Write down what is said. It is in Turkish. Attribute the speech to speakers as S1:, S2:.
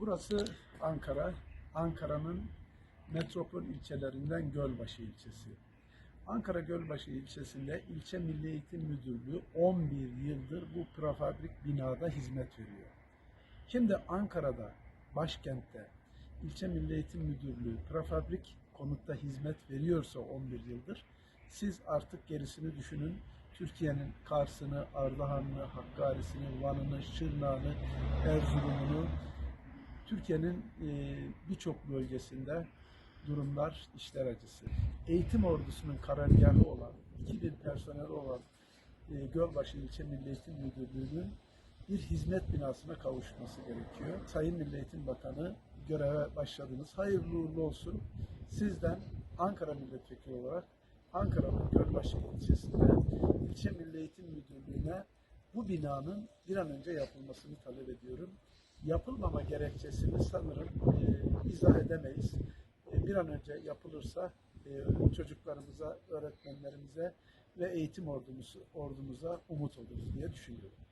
S1: Burası Ankara. Ankara'nın metropol ilçelerinden Gölbaşı ilçesi. Ankara Gölbaşı ilçesinde ilçe Milli Eğitim Müdürlüğü 11 yıldır bu prefabrik binada hizmet veriyor. Şimdi Ankara'da, başkentte ilçe Milli Eğitim Müdürlüğü prefabrik konutta hizmet veriyorsa 11 yıldır siz artık gerisini düşünün. Türkiye'nin Kars'ını, Ardahan'ını, Hakkari'sini, Van'ını, Şırnak'ını, Erzurum'unu, Türkiye'nin e, birçok bölgesinde durumlar işler acısı. Eğitim ordusunun karargahı olan, 2000 personeli olan e, Gölbaşı İlçe Milli Eğitim Müdürlüğü'nün bir hizmet binasına kavuşması gerekiyor. Sayın Milli Eğitim Bakanı göreve başladınız. Hayırlı uğurlu olsun. Sizden Ankara Milletvekili olarak Ankara'nın Gölbaşı ilçesinde ilçe Milli Eğitim Müdürlüğü'ne bu binanın bir an önce yapılmasını talep ediyorum. Yapılmama gerekçesini sanırım e, izah edemeyiz. E, bir an önce yapılırsa e, çocuklarımıza, öğretmenlerimize ve eğitim ordumuzu, ordumuza umut oluruz diye düşünüyorum.